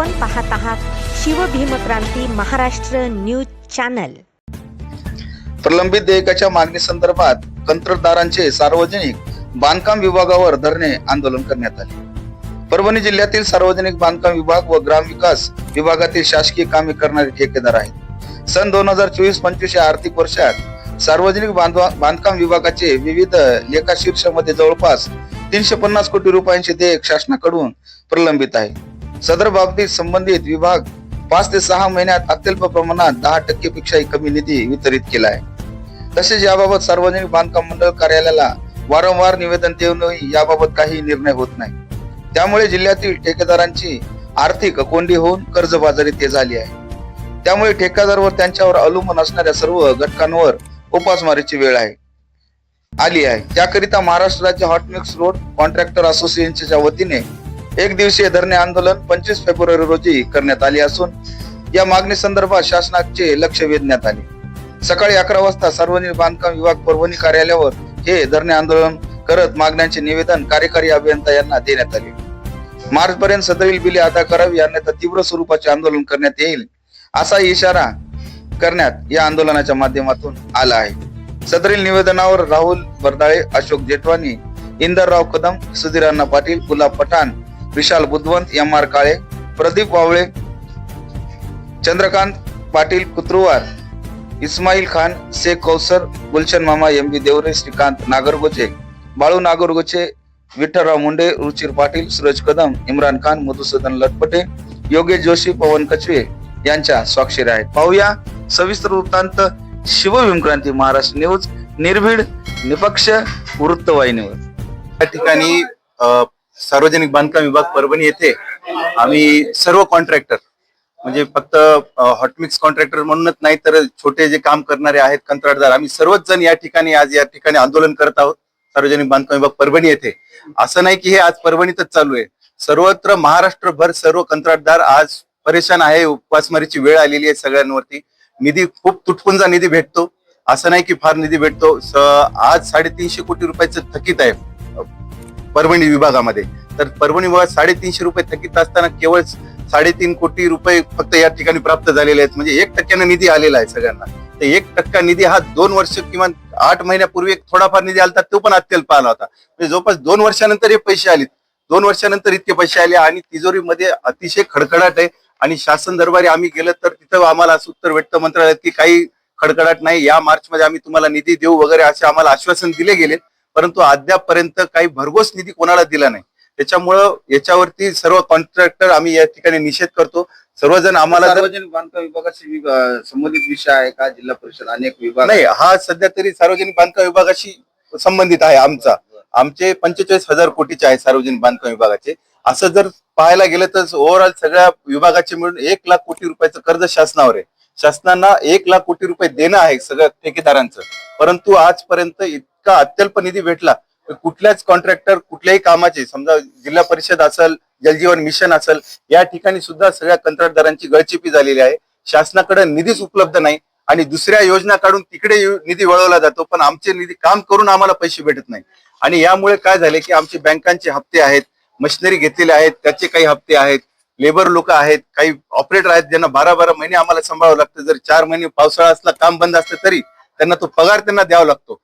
आपण पाहत आहात शिवभीमक्रांती महाराष्ट्र न्यूज चॅनल. प्रलंबित देयकाच्या मागणीसंदर्भात कंत्राटदारांचे सार्वजनिक बांधकाम विभागावर धरणे आंदोलन करण्यात आले. परभणी जिल्ह्यातील सार्वजनिक बांधकाम विभाग व ग्रामविकास विभागातील शासकीय कामे करणारे ठेकेदार आहेत. सन दोन हजार चोवीस पंचवीस या आर्थिक वर्षात सार्वजनिक बांधवा बांधकाम विभागाचे विविध लेखा शीर्षमध्ये जवळपास तीनशे पन्नास कोटी रुपयांचे देयक शासनाकडून प्रलंबित आहे. सदर बाबतीत संबंधित विभाग पाच ते सहा महिन्यात अत्यल्प प्रमाणात दहा टक्के पेक्षाही कमी निधी वितरित केला आहे तसेच याबाबत सार्वजनिक बांधकाम मंडळ कार्यालयाला वारंवार निवेदन देऊनही याबाबत काही निर्णय होत नाही. त्यामुळे जिल्ह्यातील ठेकेदारांची आर्थिक कोंडी होऊन कर्जबाजारी ते झाली आहे. त्यामुळे ठेकेदार व त्यांच्यावर अवलंबून असणाऱ्या सर्व घटकांवर उपासमारीची वेळ आहे. आली आहे. त्याकरिता महाराष्ट्र राज्य हॉटमिक्स रोड कॉन्ट्रॅक्टर असोसिएशनच्या वतीने एक दिवसीय धरणे आंदोलन पंचवीस फेब्रुवारी रोजी करण्यात आले असून या मागणी संदर्भात शासनाचे लक्ष वेधण्यात आले. सकाळी अकरा वाजता सार्वजनिक बांधकाम विभाग परभणी कार्यालयावर हे धरणे आंदोलन करत मागण्यांचे निवेदन कार्यकारी अभियंता यांना देण्यात आले. मार्च पर्यंत सदरील बिले अदा करावी अन्यथा तीव्र स्वरूपाचे आंदोलन करण्यात येईल असा इशारा करण्यात या आंदोलनाच्या माध्यमातून आला आहे. सदरील निवेदनावर Rahul Bardale Ashok Jetwani Indarrao Kadam Sudhir Anna Patil Gulab Pathan Vishal Budhwant M R Kale Pradeep Wavale Chandrakant Patil Kutruwar Ismail Khan Shaikh Kausar Gulshan Mama M B Deore Shrikant Nagargoje Balu Nagargoje Vitthalrao Munde Ruchir Patil Suraj Kadam Imran Khan Madhusudan Latpate Yogesh Joshi पवन कचवे यांच्या स्वाक्षरी आहेत. पाहूया सविस्तर वृत्तांत. Shivbhimkranti Maharashtra news निर्भीड निपक्ष वृत्तवाहिनीवर. या ठिकाणी सार्वजनिक बांधकाम विभाग परभणी येथे आम्ही सर्व कॉन्ट्रॅक्टर म्हणजे फक्त हॉटमिक्स कॉन्ट्रॅक्टर म्हणूनच नाही तर छोटे जे काम करणारे आहेत कंत्राटदार आम्ही सर्वच जण या ठिकाणी आज या ठिकाणी आंदोलन करत आहोत सार्वजनिक बांधकाम विभाग परभणी येथे. असं नाही की हे आज परभणीतच चालू आहे. सर्वत्र महाराष्ट्रभर सर्व कंत्राटदार आज परेशान आहे उपासमारीची वेळ आलेली आहे सगळ्यांवरती. निधी खूप तुटपुंजा निधी भेटतो. असं नाही की फार निधी भेटतो. आज साडेतीनशे कोटी रुपयाचं थकीत आहे. परभणी विभागामध्ये. तर परभणी विभागात साडेतीनशे रुपये थकीत असताना केवळ साडेतीन कोटी रुपये फक्त या ठिकाणी प्राप्त झालेले आहेत. म्हणजे एक टक्क्यानं निधी आलेला आहे सगळ्यांना. तर एक टक्का निधी हा दोन वर्ष किमान आठ महिन्यापूर्वी एक थोडाफार निधी आला तो पण अत्यल्प आला होता. म्हणजे जवळपास दोन वर्षानंतर हे पैसे आले दोन वर्षानंतर इतके पैसे आले आणि तिजोरीमध्ये अतिशय खडखडाट आहे. आणि शासन दरबारी आम्ही गेलं तर तिथं आम्हाला असं उत्तर भेटतं मंत्रालयात की काही खडखडाट नाही. या मार्चमध्ये आम्ही तुम्हाला निधी देऊ वगैरे असे आम्हाला आश्वासन दिले गेले. परंतु अद्यापपर्यंत काही भरघोस निधी कोणाला दिला नाही. त्याच्यामुळं याच्यावरती सर्व कॉन्ट्रॅक्टर आम्ही या ठिकाणी निषेध करतो. सर्वजण आम्हाला जर- सार्वजनिक बांधकाम विभागाशी संबंधित विषय आहे का? जिल्हा परिषद अनेक विभाग नाही हा सध्या तरी सार्वजनिक बांधकाम विभागाशी संबंधित आहे आमचा. आमचे पंचेचाळीस हजार कोटीचे आहे सार्वजनिक बांधकाम विभागाचे. असं जर पाहायला गेलं तर ओव्हरऑल सगळ्या विभागाचे मिळून एक लाख कोटी रुपयाचं कर्ज शासनावर आहे. शासनांना एक लाख कोटी रुपये देणं आहे सगळ्या ठेकेदारांचं. परंतु आजपर्यंत इतका अत्यल्प निधी भेटला कुठल्याच कॉन्ट्रॅक्टर कुठल्याही कामाचे समजा जिल्हा परिषद असेल जलजीवन मिशन असेल या ठिकाणी सुद्धा सगळ्या कंत्राटदारांची गळचिपी झालेली आहे. शासनाकडे निधीच उपलब्ध नाही आणि दुसऱ्या योजना काढून तिकडे निधी वळवला जातो पण आमचे निधी काम करून आम्हाला पैसे भेटत नाही. आणि यामुळे काय झाले की आमचे बँकांचे हप्ते आहेत मशिनरी घेतलेले आहेत त्याचे काही हप्ते आहेत लेबर लोक आहेत काही ऑपरेटर आहेत ज्यांना बारा बारा महिने आम्हाला सांभाळावं लागतं. जर चार महिने पावसाळा असला काम बंद असलं तरी त्यांना तो पगार त्यांना द्यावा लागतो.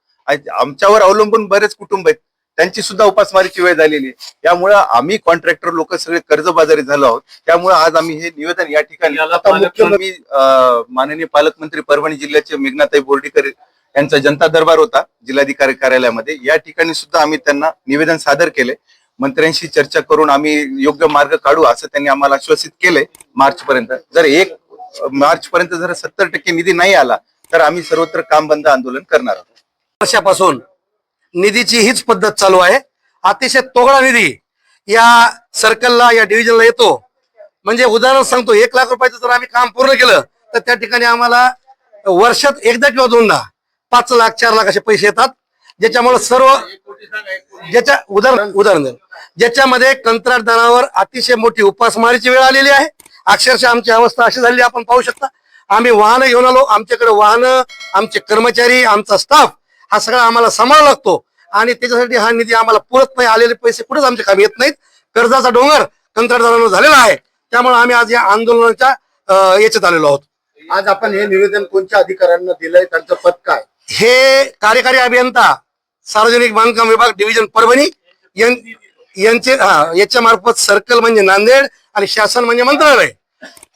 आमच्यावर अवलंबून बरेच कुटुंब आहेत. त्यांची सुद्धा उपासमारीची वेळ झालेली आहे. त्यामुळे आम्ही कॉन्ट्रॅक्टर लोक सगळे कर्जबाजारी झालो आहोत. त्यामुळे आज आम्ही हे निवेदन या ठिकाणी आता मुख्यमंत्री अं, माननीय पालकमंत्री परभणी जिल्ह्याचे मेघनाताई बोर्डीकर यांचा जनता दरबार होता जिल्हाधिकारी कार्यालयामध्ये. या ठिकाणी सुद्धा आम्ही त्यांना निवेदन सादर केले. मंत्र्यांशी चर्चा करून आम्ही योग्य मार्ग काढू असं त्यांनी आम्हाला आश्वासित केलंय मार्च पर्यंत जर एक मार्च पर्यंत जर सत्तर टक्के निधी नाही आला तर आम्ही सर्वत्र काम बंद आंदोलन करणार आहोत. वर्षापासून निधीची हीच पद्धत चालू आहे. अतिशय तोगडा निधी या सर्कलला या डिव्हिजनला येतो. म्हणजे उदाहरण सांगतो एक लाख रुपयाचं जर आम्ही काम पूर्ण केलं तर त्या ठिकाणी आम्हाला वर्षात एकदा किंवा दोनदा पाच लाख चार लाख असे पैसे येतात. ज्याच्यामुळे सर्व ज्याच्या उदाहरण उदाहरण. ज्याच्यामध्ये कंत्राटदारावर अतिशय मोठी उपासमारीची वेळ आलेली आहे. अक्षरशः आमची अवस्था अशी झालेली आपण पाहू शकता. आम्ही वाहनं घेऊन आलो. आमच्याकडे वाहनं आमचे कर्मचारी आमचा स्टाफ हा सगळा आम्हाला सांभाळा लागतो. आणि त्याच्यासाठी हा निधी आम्हाला पुरत नाही आलेले पैसे कुठेच आमच्या कामी येत नाहीत. कर्जाचा डोंगर कंत्राटदारांवर झालेला आहे. त्यामुळे आम्ही आज या आंदोलनाच्या याच्यात आलेलो आहोत. आज आपण हे निवेदन कोणत्या अधिकाऱ्यांना दिलंय? त्यांचं पद काय? हे कार्यकारी अभियंता सार्वजनिक बांधकाम विभाग डिव्हिजन परभणी यांचे हा, याच्या मार्फत सर्कल म्हणजे नांदेड आणि शासन म्हणजे मंत्रालय.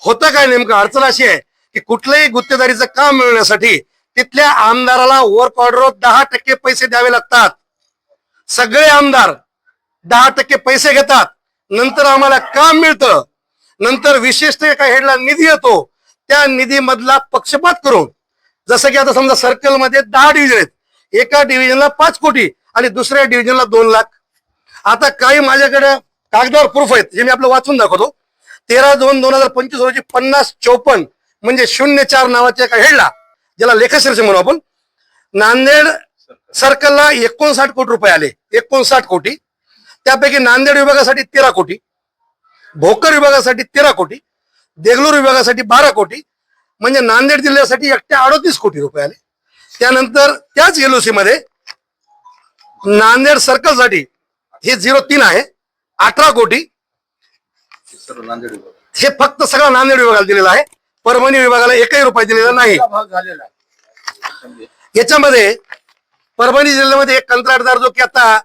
होतं काय नेमकं? अडचण अशी आहे की कुठल्याही गुत्तेदारीचं काम मिळवण्यासाठी तिथल्या आमदाराला वर्क ऑर्डर दहा टक्के पैसे द्यावे लागतात. सगळे आमदार दहा टक्के पैसे घेतात. नंतर आम्हाला काम मिळतं. नंतर विशेषतः एका हेडला निधी येतो. त्या निधीमधला पक्षपात करून जसं की आता समजा सर्कलमध्ये दहा डिव्हिजन आहेत. एका डिव्हिजनला पाच कोटी आणि दुसऱ्या डिव्हिजनला दोन लाख. आता काही माझ्याकडे कागदावर प्रूफ आहेत जे मी आपलं वाचून दाखवतो. तेरा दोन दोन हजार पंचवीस रोजी पन्नास चौपन्न म्हणजे शून्य चार नावाच्या एका हेडला ज्याला लेखशीर्ष म्हणू आपण नांदेड सर्कलला एकोणसाठ कोटी रुपये आले. एकोणसाठ कोटी. त्यापैकी नांदेड विभागासाठी तेरा कोटी. भोकर विभागासाठी तेरा कोटी. देगलूर विभागासाठी बारा कोटी. म्हणजे नांदेड जिल्ह्यासाठी एकट्या अडतीस कोटी रुपये आले. त्यानंतर त्याच एलओसी मध्ये नांदेड सर्कलसाठी हे झिरो तीन आहे अठरा कोटी. हे फक्त सगळा नांदेड विभागाला दिलेला आहे. परभणी विभागाला एकही रुपये दिलेला नाही. याच्यामध्ये परभणी जिल्ह्यामध्ये एक कंत्राटदार जो की आता